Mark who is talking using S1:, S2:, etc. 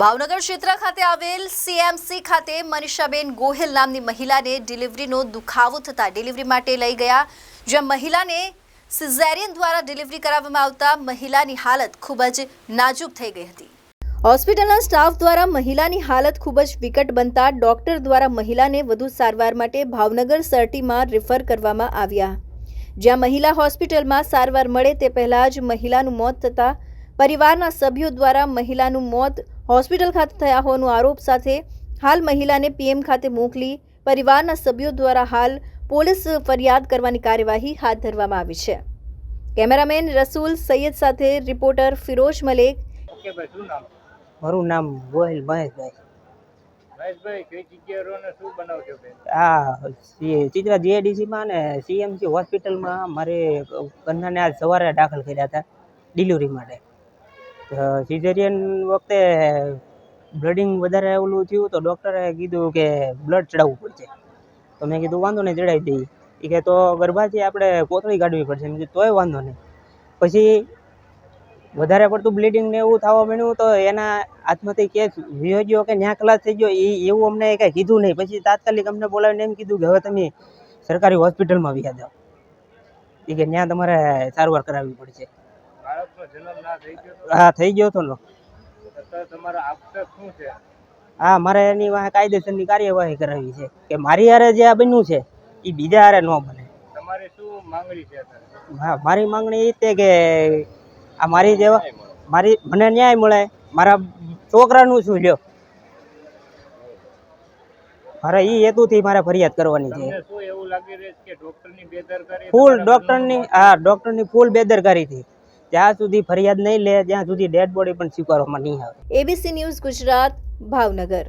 S1: ભાવનગર ક્ષેત્ર ખાતે આવેલ સીએમસી ખાતે મનીષાબેન ગોહિલ નામની મહિલાને ડિલિવરીનો દુખાવો થતાં ડિલિવરી માટે લઈ ગયા, જ્યાં મહિલાને સિઝેરિયન દ્વારા ડિલિવરી કરાવવામાં આવતા મહિલાની હાલત ખૂબ જ નાજુક થઈ ગઈ હતી. હોસ્પિટલના સ્ટાફ દ્વારા મહિલાની હાલત ખૂબ જ વિકટ બનતા ડોક્ટર દ્વારા મહિલાને વધુ સારવાર માટે ભાવનગર સર્ટીમાં રિફર કરવામાં આવ્યા. જ્યાં મહિલા હોસ્પિટલમાં સારવાર મળે તે પહેલાં જ મહિલાનું મોત થતાં પરિવારના સભ્યો દ્વારા મહિલાનું મોત હોસ્પિટલ ખાતે થયા હોવાનો આરોપ સાથે હાલ મહિલાને પીએમ ખાતે મોકલી પરિવારના સભ્યો દ્વારા હાલ પોલીસ ફરિયાદ કરવાની કાર્યવાહી હાથ ધરવામાં આવી છે. કેમેરામેન રસૂલ સૈયદ સાથે રિપોર્ટર ફિરોજ મલેક.
S2: મારું નામ ગોહિલ મહેશભાઈ. સી- ચિત્રા જીએડીસીમાં ને સીએમસી હોસ્પિટલમાં મારે કન્યાને આજ સવારે દાખલ કર્યા હતા ડિલિવરી માટે. સિઝેરિયન વખતે બ્લડિંગ વધારે ઓલું થયું તો ડૉક્ટરે કીધું કે બ્લડ ચડાવવું પડશે. તો મેં કીધું, વાંધો નહીં, ચડાવી દઈએ. એ કે તો ગર્ભાથી આપણે કોથળી કાઢવી પડશે. મેં તોય વાંધો નહીં. પછી વધારે પડતું બ્લીડિંગ ને એવું થવા માંડ્યું તો એના હાથમાંથી કેસ વિયો કે ન્યા ક્લાસ થઈ ગયો એ એવું અમને કાંઈ કીધું નહીં. પછી તાત્કાલિક અમને બોલાવીને એમ કીધું કે, હવે તમે સરકારી હોસ્પિટલમાં વ્યા જાઓ. એ કે ત્યાં તમારે સારવાર કરાવવી પડશે
S3: બાળકનો જન્મ ના થઈ ગયો તો
S2: હા થઈ ગયો હતો હા મારે એની વાહે કાયદેસરની કાર્યવાહી કરાવી છે કે મારી હારે જે આ બન્યું છે એ બીજા હારે ન બને. હા મારી માંગણી એ તે કે આ મારી જેવા મારી મને ન્યાય મળે. મારા છોકરાનું શું લ્યો? મારે એ હેતુથી મારે ફરિયાદ કરવાની છે. ફૂલ ડોક્ટરની હા ડોક્ટરની ફૂલ બેદરકારી થી જ્યાં સુધી ફરિયાદ નહીં લે, ત્યાં સુધી ડેડ બોડી પણ સ્વીકારવામાં નહીં આવે.
S1: ABC news Gujarat, Bhavnagar.